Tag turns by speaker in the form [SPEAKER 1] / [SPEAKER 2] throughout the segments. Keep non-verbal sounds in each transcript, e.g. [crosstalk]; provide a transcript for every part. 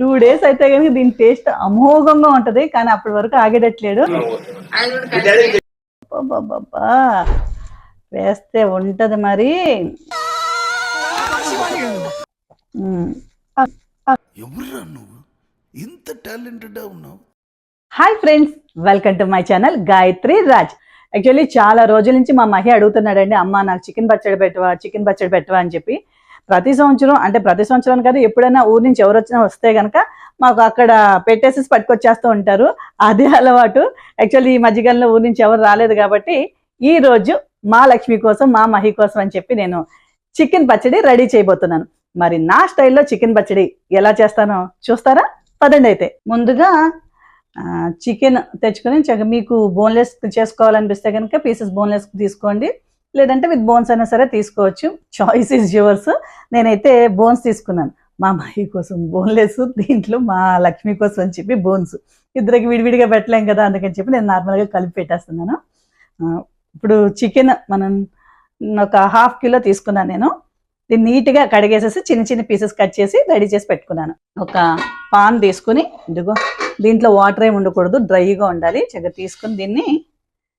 [SPEAKER 1] Two days అయితే కనుక దీని టేస్ట్ అమోఘంగా ఉంటది కానీ అప్పటి వరకు ఆగేటట్లేడు. అబ్బబ్బబ్బబ్బా. వేస్తే ఉంటది మరి
[SPEAKER 2] ఇంత టాలెంటెడ్ ఉన్నావు
[SPEAKER 1] hi friends welcome to my channel Gayathri Raj actually చాలా రోజుల నుంచి మా మహి అడుగుతున్నాడండి అమ్మ నాకు చికెన్ పచ్చడి పెట్టవా చికెన్ పచ్చడి పెట్టవా అని చెప్పి. ప్రతి సంవత్సరం అంటే ప్రతి సంవత్సరం కాదు ఎప్పుడైనా ఊరు నుంచి ఎవరు వచ్చినా వస్తే కనుక మాకు అక్కడ పెట్టేసి పట్టుకొచ్చేస్తూ ఉంటారు. అదే అలవాటు. యాక్చువల్లీ ఈ మధ్యకాలంలో ఊరి నుంచి ఎవరు రాలేదు కాబట్టి ఈ రోజు మా లక్ష్మి కోసం మా మహి కోసం అని చెప్పి నేను చికెన్ పచ్చడి రెడీ చేయబోతున్నాను. మరి నా స్టైల్లో చికెన్ పచ్చడి ఎలా చేస్తానో చూస్తారా? పదండి అయితే. ముందుగా చికెన్ తెచ్చుకొని చక్కగా మీకు బోన్లెస్ చేసుకోవాలనిపిస్తే కనుక పీసెస్ బోన్లెస్ తీసుకోండి. లేదంటే విత్ బోన్స్ అయినా సరే తీసుకోవచ్చు. చాయిస్ ఇస్ యువర్స్ నేనైతే బోన్స్ తీసుకున్నాను. మా అమ్మాయి కోసం బోన్లెస్ దీంట్లో మా లక్ష్మి కోసం అని చెప్పి బోన్స్. ఇద్దరికి విడివిడిగా పెట్టలేం కదా అందుకని చెప్పి నేను నార్మల్గా కలిపి పెట్టేస్తున్నాను. ఇప్పుడు చికెన్ మనం ఒక హాఫ్ కిలో తీసుకున్నాను నేను. దీన్ని నీట్గా కడిగేసేసి చిన్న చిన్న పీసెస్ కట్ చేసి రెడీ చేసి పెట్టుకున్నాను. ఒక పాన్ తీసుకుని ఇదిగో దీంట్లో వాటర్ ఏమి ఉండకూడదు డ్రైగా ఉండాలి. చక్కగా తీసుకుని దీన్ని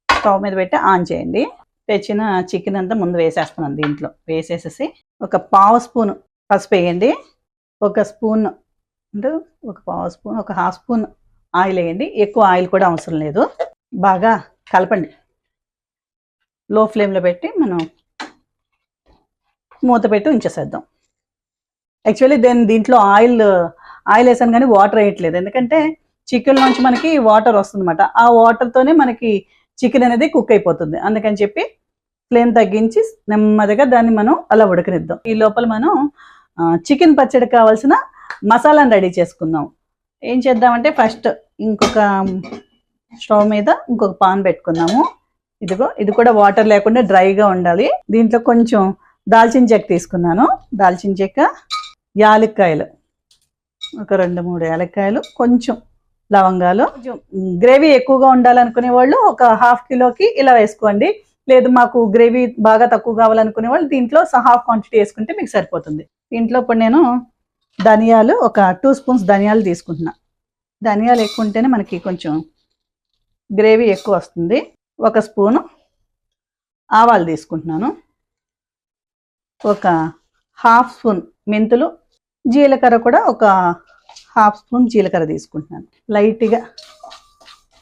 [SPEAKER 1] స్టవ్ మీద పెట్టి ఆన్ చేయండి. తెచ్చిన చికెన్ అంతా ముందు వేసేస్తున్నాను దీంట్లో. వేసేసేసి ఒక పావు స్పూన్ పసుపు వేయండి. ఒక స్పూన్ అంటే ఒక పావు స్పూన్ ఒక హాఫ్ స్పూన్ ఆయిల్ వేయండి. ఎక్కువ ఆయిల్ కూడా అవసరం లేదు. బాగా కలపండి. లో ఫ్లేమ్లో పెట్టి మనం మూత పెట్టి ఉంచేసేద్దాం. యాక్చువల్లీ దెన్ దీంట్లో ఆయిల్ ఆయిల్ వేసాను కానీ వాటర్ వేయట్లేదు. ఎందుకంటే చికెన్ నుంచి మనకి వాటర్ వస్తుందన్నమాట. ఆ వాటర్తోనే మనకి చికెన్ అనేది కుక్ అయిపోతుంది. అందుకని చెప్పి ఫ్లేమ్ తగ్గించి నెమ్మదిగా దాన్ని మనం అలా ఉడకనిద్దాం. ఈ లోపల మనం చికెన్ పచ్చడి కావాల్సిన మసాలాను రెడీ చేసుకుందాం. ఏం చేద్దామంటే ఫస్ట్ ఇంకొక స్టవ్ మీద ఇంకొక పాన్ పెట్టుకుందాము. ఇదిగో ఇది కూడా వాటర్ లేకుండా డ్రైగా ఉండాలి. దీంట్లో కొంచెం దాల్చిన చెక్క తీసుకున్నాను. దాల్చిన చెక్క యాలక్కాయలు. ఒక రెండు మూడు యాలక్కాయలు. కొంచెం లవంగాలు. గ్రేవీ ఎక్కువగా ఉండాలనుకునే వాళ్ళు ఒక హాఫ్ కిలోకి ఇలా వేసుకోండి. లేదు మాకు గ్రేవీ బాగా తక్కువ కావాలనుకునే వాళ్ళు దీంట్లో హాఫ్ క్వాంటిటీ వేసుకుంటే మీకు సరిపోతుంది. దీంట్లో ఇప్పుడు నేను ధనియాలు ఒక టూ స్పూన్స్ ధనియాలు తీసుకుంటున్నా. ధనియాలు ఎక్కువ ఉంటేనే మనకి కొంచెం గ్రేవీ ఎక్కువ వస్తుంది. ఒక స్పూను ఆవాలు తీసుకుంటున్నాను. ఒక హాఫ్ స్పూన్ మెంతులు జీలకర్ర కూడా ఒక హాఫ్ స్పూన్ జీలకర్ర తీసుకుంటున్నాను. లైట్గా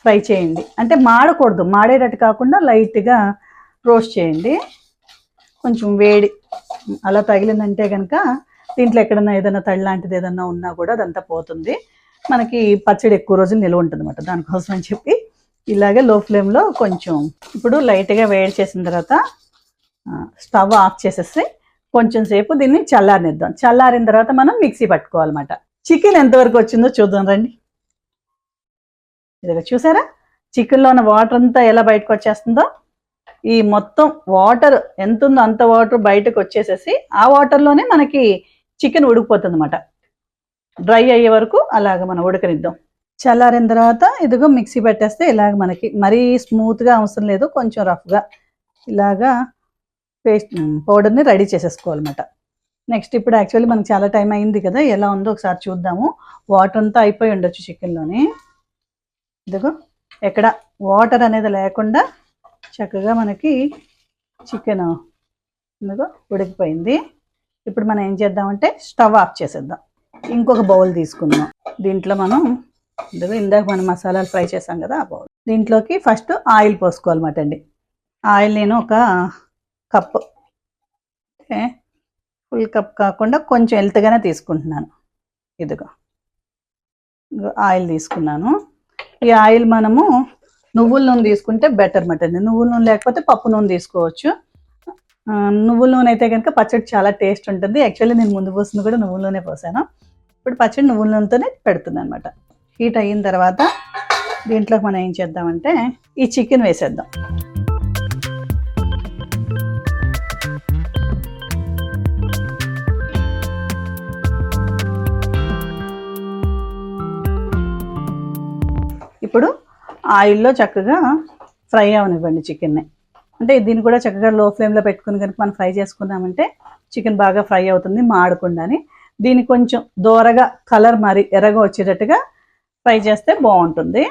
[SPEAKER 1] ఫ్రై చేయండి. అంటే మాడకూడదు. మాడేటట్టు కాకుండా లైట్గా రోస్ట్ చేయండి. కొంచెం వేడి అలా తగిలిందంటే కనుక దీంట్లో ఎక్కడన్నా ఏదైనా తడి లాంటిది ఏదన్నా ఉన్నా కూడా అదంతా పోతుంది. మనకి పచ్చడి ఎక్కువ రోజులు నిల్వ ఉంటుంది అనమాట దానికోసం అని చెప్పి ఇలాగే లో ఫ్లేమ్లో కొంచెం ఇప్పుడు లైట్గా వేడి చేసిన తర్వాత స్టవ్ ఆఫ్ చేసేసి కొంచెం సేపు దీన్ని చల్లారనిద్దాం. చల్లారిన తర్వాత మనం మిక్సీ పట్టుకోవాలన్నమాట. చికెన్ ఎంతవరకు వచ్చిందో చూద్దాం రండి. ఇదిగో చూసారా? చికెన్లో ఉన్న వాటర్ అంతా ఎలా బయటకు వచ్చేస్తుందో? ఈ మొత్తం వాటర్ ఎంత ఉందో అంత వాటర్ బయటకు వచ్చేసేసి ఆ వాటర్లోనే మనకి చికెన్ ఉడికిపోతుంది అనమాట డ్రై అయ్యే వరకు అలాగ మనం ఉడకనిద్దాం. చల్లారిన తర్వాత ఇదిగో మిక్సీ పెట్టేస్తే ఇలాగ మనకి మరీ స్మూత్గా అవసరం లేదు కొంచెం రఫ్గా ఇలాగా పేస్ట్ పౌడర్ని రెడీ చేసేసుకోవాలన్నమాట. నెక్స్ట్ ఇప్పుడు యాక్చువల్లీ మనకి చాలా టైం అయింది కదా ఎలా ఉందో ఒకసారి చూద్దాము. వాటర్ అంతా అయిపోయి ఉండొచ్చు చికెన్లోని. ఇదిగో ఎక్కడ వాటర్ అనేది లేకుండా చక్కగా మనకి చికెన్ ఇదిగో ఉడికిపోయింది. ఇప్పుడు మనం ఏం చేద్దామంటే స్టవ్ ఆఫ్ చేసేద్దాం. ఇంకొక బౌల్ తీసుకుందాం. దీంట్లో మనం ఇదిగో ఇందాక మనం మసాలాలు ఫ్రై చేసాం కదా ఆ బౌల్. దీంట్లోకి ఫస్ట్ ఆయిల్ పోసుకోవాలన్నమాట అండి. ఆయిల్ నేను ఒక కప్ ఫుల్ కప్ కాకుండా కొంచెం హెల్త్గానే తీసుకుంటున్నాను. ఇదిగో. ఆయిల్ తీసుకున్నాను. ఈ ఆయిల్ మనము నువ్వుల నూనె తీసుకుంటే బెటర్ మటన్. నువ్వుల నూనె లేకపోతే పప్పు నూనె తీసుకోవచ్చు. నువ్వుల నూనె అయితే కనుక పచ్చడి చాలా టేస్ట్ ఉంటుంది. యాక్చువల్లీ నేను ముందు పోసింది కూడా నువ్వుల నూనె పోసాను. ఇప్పుడు పచ్చడి నువ్వుల నూనెతోనే పెడుతుంది అనమాట హీట్ అయిన తర్వాత దీంట్లో మనం ఏం చేద్దామంటే ఈ చికెన్ వేసేద్దాం. ఆయిల్లో చక్కగా ఫ్రై అవనివ్వండి చికెన్ని. అంటే దీన్ని కూడా చక్కగా లో ఫ్లేమ్లో పెట్టుకుని కనుక మనం ఫ్రై చేసుకున్నామంటే చికెన్ బాగా ఫ్రై అవుతుంది మాడకుండాని. దీన్ని కొంచెం దూరగా కలర్ మరి ఎర్రగా వచ్చేటట్టుగా ఫ్రై చేస్తే బాగుంటుంది.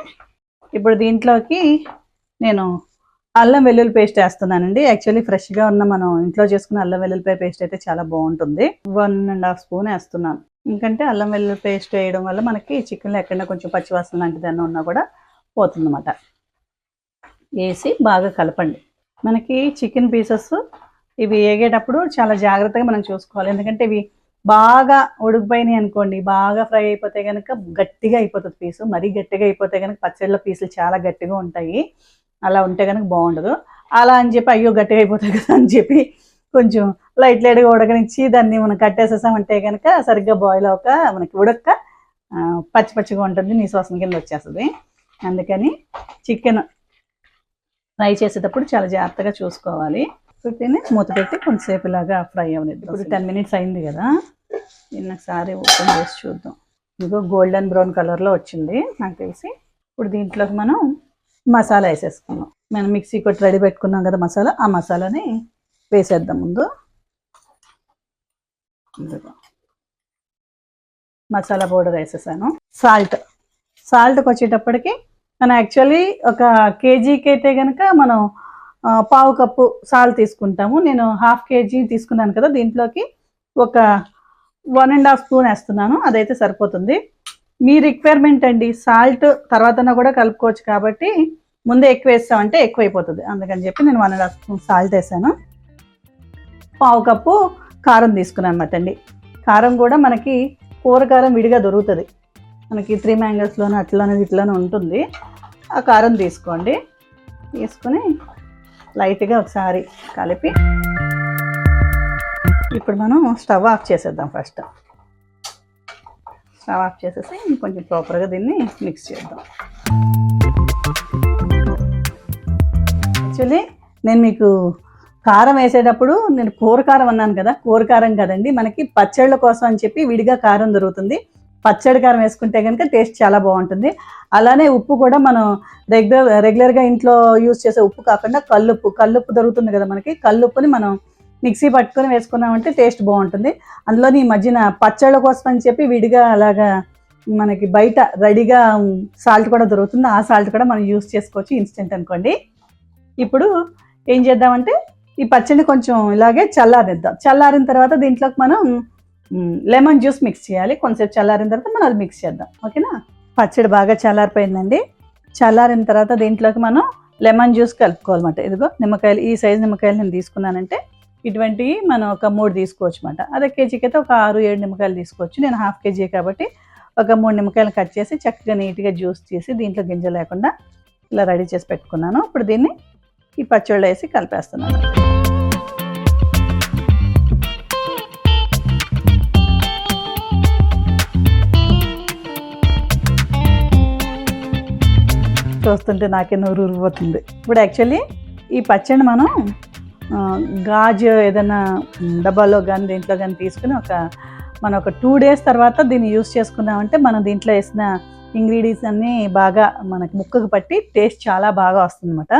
[SPEAKER 1] ఇప్పుడు దీంట్లోకి నేను అల్లం వెల్లుల్లి పేస్ట్ వేస్తున్నానండి. యాక్చువల్లీ ఫ్రెష్గా ఉన్న మనం ఇంట్లో చేసుకున్న అల్లం వెల్లుల్లిపాయ పేస్ట్ అయితే చాలా బాగుంటుంది. వన్ అండ్ హాఫ్ స్పూన్ వేస్తున్నాను. ఎందుకంటే అల్లం వెల్లుల్లి పేస్ట్ వేయడం వల్ల మనకి చికెన్లో ఎక్కడైనా కొంచెం పచ్చివాసన లాంటిది ఉన్నా కూడా పోతుందన్నమాట. వేసి బాగా కలపండి. మనకి చికెన్ పీసెస్ ఇవి వేగేటప్పుడు చాలా జాగ్రత్తగా మనం చూసుకోవాలి. ఎందుకంటే ఇవి బాగా ఉడికిపోయినాయి అనుకోండి బాగా ఫ్రై అయిపోతే కనుక గట్టిగా అయిపోతుంది పీసు. మరీ గట్టిగా అయిపోతే కనుక పచ్చళ్ళ పీసులు చాలా గట్టిగా ఉంటాయి. అలా ఉంటే కనుక బాగుండదు. అలా అని చెప్పి అయ్యో గట్టిగా అయిపోతాయి కదా అని చెప్పి కొంచెం లైట్ లైట్గా ఉడకనిచ్చి దాన్ని మనం కట్టేసేసామంటే కనుక సరిగ్గా బాయిల్ అవ్వక మనకి ఉడక్క పచ్చి పచ్చిగా ఉంటుంది. నీ శ్వాసన కింద వచ్చేస్తుంది. అందుకని చికెన్ ఫ్రై చేసేటప్పుడు చాలా జాగ్రత్తగా చూసుకోవాలి. పెట్టిని మూత పెట్టి కొంతసేపు ఇలాగా ఫ్రై అవ్వలేదు ఇప్పుడు టెన్ మినిట్స్ అయింది కదా దీన్ని ఒకసారి ఓపెన్ చేసి చూద్దాం. ఇదిగో గోల్డెన్ బ్రౌన్ కలర్లో వచ్చింది నాకు తెలిసి. ఇప్పుడు దీంట్లోకి మనం మసాలా వేసేసుకున్నాం మనం మిక్సీ కొట్టి రెడీ పెట్టుకున్నాం కదా మసాలా ఆ మసాలాని వేసేద్దాం ముందు. మసాలా పౌడర్ వేసేసాను. సాల్ట్. సాల్ట్కి వచ్చేటప్పటికి మనం యాక్చువల్లీ ఒక కేజీకి అయితే కనుక మనం పావు కప్పు సాల్ట్ తీసుకుంటాము. నేను హాఫ్ కేజీ తీసుకున్నాను కదా దీంట్లోకి ఒక వన్ అండ్ హాఫ్ స్పూన్ వేస్తున్నాను. అదైతే సరిపోతుంది. మీ రిక్వైర్మెంట్ అండి సాల్ట్ తర్వాతన కూడా కలుపుకోవచ్చు కాబట్టి ముందే ఎక్కువ వేస్తామంటే ఎక్కువైపోతుంది. అందుకని చెప్పి నేను one and half spoon salt వేసాను. పావు కప్పు కారం తీసుకున్నాను అనమాట అండి. కారం కూడా మనకి కూర కారం విడిగా దొరుకుతుంది. మనకి త్రీ మ్యాంగోస్లోనే అట్లనే ఇట్లానే ఉంటుంది. ఆ కారం తీసుకోండి. తీసుకొని లైట్గా ఒకసారి కలిపి ఇప్పుడు మనం స్టవ్ ఆఫ్ చేసేద్దాం ఫస్ట్. స్టవ్ ఆఫ్ చేసేసి కొంచెం ప్రాపర్గా దీన్ని మిక్స్ చేద్దాం. యాక్చువల్లీ నేను మీకు కారం వేసేటప్పుడు నేను కూర కారం అన్నాను కదా కూర కారం కదండి. మనకి పచ్చళ్ళ కోసం అని చెప్పి విడిగా కారం దొరుకుతుంది. పచ్చడి కారం వేసుకుంటే కనుక టేస్ట్ చాలా బాగుంటుంది. అలానే ఉప్పు కూడా మనం రెగ్యులర్ రెగ్యులర్గా ఇంట్లో యూజ్ చేసే ఉప్పు కాకుండా కల్లుప్పు కల్లుప్పు దొరుకుతుంది కదా మనకి కల్లుప్పుని మనం మిక్సీ పట్టుకొని వేసుకున్నామంటే టేస్ట్ బాగుంటుంది. అందులో ఈ మధ్యన పచ్చళ్ళ కోసం అని చెప్పి విడిగా అలాగా మనకి బయట రెడీగా సాల్ట్ కూడా దొరుకుతుంది. ఆ సాల్ట్ కూడా మనం యూజ్ చేసుకోవచ్చు ఇన్స్టెంట్ అనుకోండి. ఇప్పుడు ఏం చేద్దామంటే ఈ పచ్చడిని కొంచెం ఇలాగే చల్లారిద్దాం. చల్లారిన తర్వాత దీంట్లోకి మనం లెమన్ జ్యూస్ మిక్స్ చేయాలి. కొంచెం చల్లారిన తర్వాత మనం అది మిక్స్ చేద్దాం. ఓకేనా? పచ్చడి బాగా చల్లారిపోయిందండి. చల్లారిన తర్వాత దీంట్లోకి మనం లెమన్ జ్యూస్ కలుపుకోవాలన్నమాట. ఇదిగో నిమ్మకాయలు ఈ సైజు నిమ్మకాయలు నేను తీసుకున్నానంటే ఇటువంటివి మనం ఒక మూడు తీసుకోవచ్చు అనమాట అదే కేజీకి అయితే ఒక ఆరు ఏడు నిమ్మకాయలు తీసుకోవచ్చు. నేను హాఫ్ కేజీ కాబట్టి ఒక మూడు నిమ్మకాయలు కట్ చేసి చక్కగా నీట్గా జ్యూస్ చేసి దీంట్లో గింజ లేకుండా ఇలా రెడీ చేసి పెట్టుకున్నాను. ఇప్పుడు దీన్ని ఈ పచ్చళ్ళు వేసి కలిపేస్తున్నాను. చూస్తుంటే నాకే నోరు ఊరిపోతుంది. ఇప్పుడు యాక్చువల్లీ ఈ పచ్చడి మనం గాజు ఏదైనా డబ్బాలో కానీ దీంట్లో కానీ తీసుకుని ఒక మనం ఒక టూ డేస్ తర్వాత దీన్ని యూస్ చేసుకున్నామంటే మనం దీంట్లో వేసిన ఇంగ్రీడియంట్స్ అన్నీ బాగా మనకి ముక్కకు పట్టి టేస్ట్ చాలా బాగా వస్తుందన్నమాట.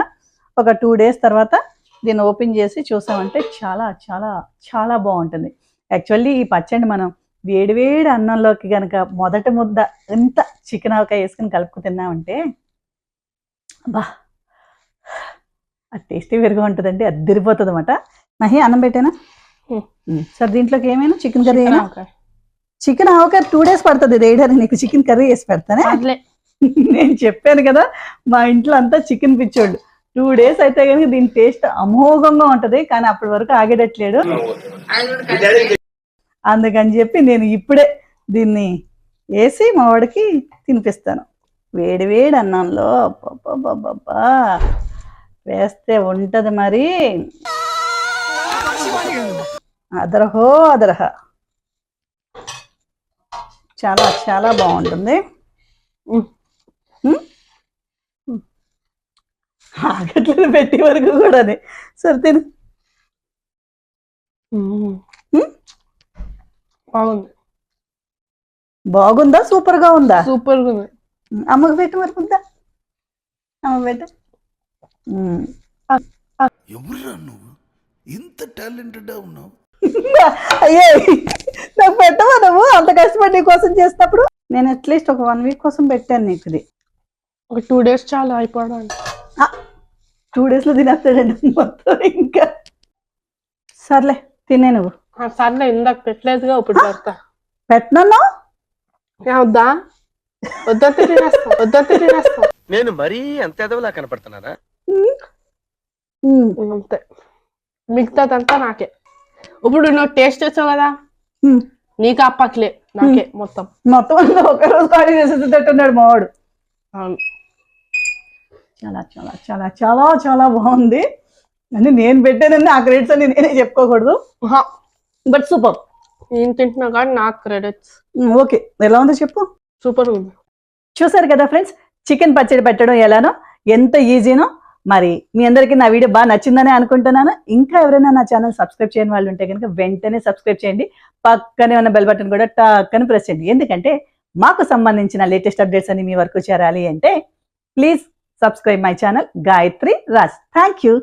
[SPEAKER 1] ఒక టూ డేస్ తర్వాత దీన్ని ఓపెన్ చేసి చూసామంటే చాలా చాలా చాలా బాగుంటుంది. యాక్చువల్లీ ఈ పచ్చడి మనం వేడివేడి అన్నంలోకి కనుక మొదటి ముద్ద ఎంత చికెన్ ఆవకాయ వేసుకుని కలుపుకు తిన్నామంటే బా ఆ టేస్టీ వేరుగా ఉంటుందండి అద్దరిపోతుంది అనమాట మహి అన్నం పెట్టానా. సార్ దీంట్లోకి ఏమైనా చికెన్ కర్రీ అయినా. చికెన్ ఆవకాయ టూ డేస్ పడుతుంది వేయడానికి నీకు చికెన్ కర్రీ వేసి పెడతానే. [laughs] నేను చెప్పాను కదా మా ఇంట్లో అంతా చికెన్ పిచ్చోళ్ళు. టూ డేస్ అయితే కనుక దీని టేస్ట్ అమోఘంగా ఉంటది కానీ అప్పటి వరకు ఆగేటట్లేడు. అందుకని చెప్పి నేను ఇప్పుడే దీన్ని వేసి మా వాడికి తినిపిస్తాను. వేడి వేడి అన్నంలో అబ్బబ్బబ్బబ్బా వేస్తే ఉంటది మరి. అదరహో అదరహ. చాలా చాలా బాగుంటుంది? ఆగట్లేదు పెట్టి వరకు కూడా సరే తిను?
[SPEAKER 3] బాగుంది.
[SPEAKER 1] బాగుందా? సూపర్గా ఉందా?
[SPEAKER 3] సూపర్గా ఉంది.
[SPEAKER 1] అమ్మకు పెట్టు మరి ముద్ద అమ్మకు పెట్టు.
[SPEAKER 2] ఎవరురా నువ్వు ఇంత టాలెంటెడ్ ఉన్నావు
[SPEAKER 1] అయ్యే నాకు పెట్టవా నువ్వు అంత కష్టపడి నీ కోసం చేసినప్పుడు నేను అట్లీస్ట్ ఒక వన్ వీక్ కోసం పెట్టాను నీకు ఇది.
[SPEAKER 3] ఒక టూ డేస్ చాలు అయిపోవడానికి.
[SPEAKER 1] టూ డేస్లో తినేస్తాడండి మొత్తం ఇంకా. సర్లే తినే నువ్వు.
[SPEAKER 3] సర్లే ఇందాక పెట్టలేదుగా ఇప్పుడు పెడతా.
[SPEAKER 1] పెట్టనన్నా
[SPEAKER 3] ఏ,
[SPEAKER 2] నేను మరీ అంత ఎదవలా కనపడుతున్నారా
[SPEAKER 3] అంతే. మిగతాదంతా నాకే. ఇప్పుడు నువ్వు టేస్ట్ చేసావు కదా. నీకు అప్పట్లే నాకే మొత్తం.
[SPEAKER 1] మొత్తం అంతా ఒక రోజు ఖాళీ చేసేటట్టున్నాడు మావాడు.
[SPEAKER 3] అవును.
[SPEAKER 1] చాలా చాలా చాలా చాలా చాలా బాగుంది. అని నేను పెట్టానని ఆ క్రెడిట్స్ అని నేనే చెప్పుకోకూడదు. బట్ సూపర్
[SPEAKER 3] నేను తింటున్నా కానీ నాకు క్రెడిట్స్
[SPEAKER 1] ఓకే. ఎలా ఉందో చెప్పు?
[SPEAKER 3] సూపర్ ఉంది.
[SPEAKER 1] చూసారు కదా ఫ్రెండ్స్? చికెన్ పచ్చడి పెట్టడం ఎలానో? ఎంత ఈజీనో? మరి మీ అందరికీ నా వీడియో బాగా నచ్చిందని అనుకుంటున్నాను. ఇంకా ఎవరైనా నా ఛానల్ సబ్స్క్రైబ్ చేయని వాళ్ళు ఉంటే కనుక వెంటనే సబ్స్క్రైబ్ చేయండి. పక్కనే ఉన్న బెల్ బటన్ కూడా టక్కని ప్రెస్ చేయండి. ఎందుకంటే మాకు సంబంధించిన లేటెస్ట్ అప్డేట్స్ అని మీ వరకు చేరాలి అంటే please subscribe my channel Gayathri Raj thank you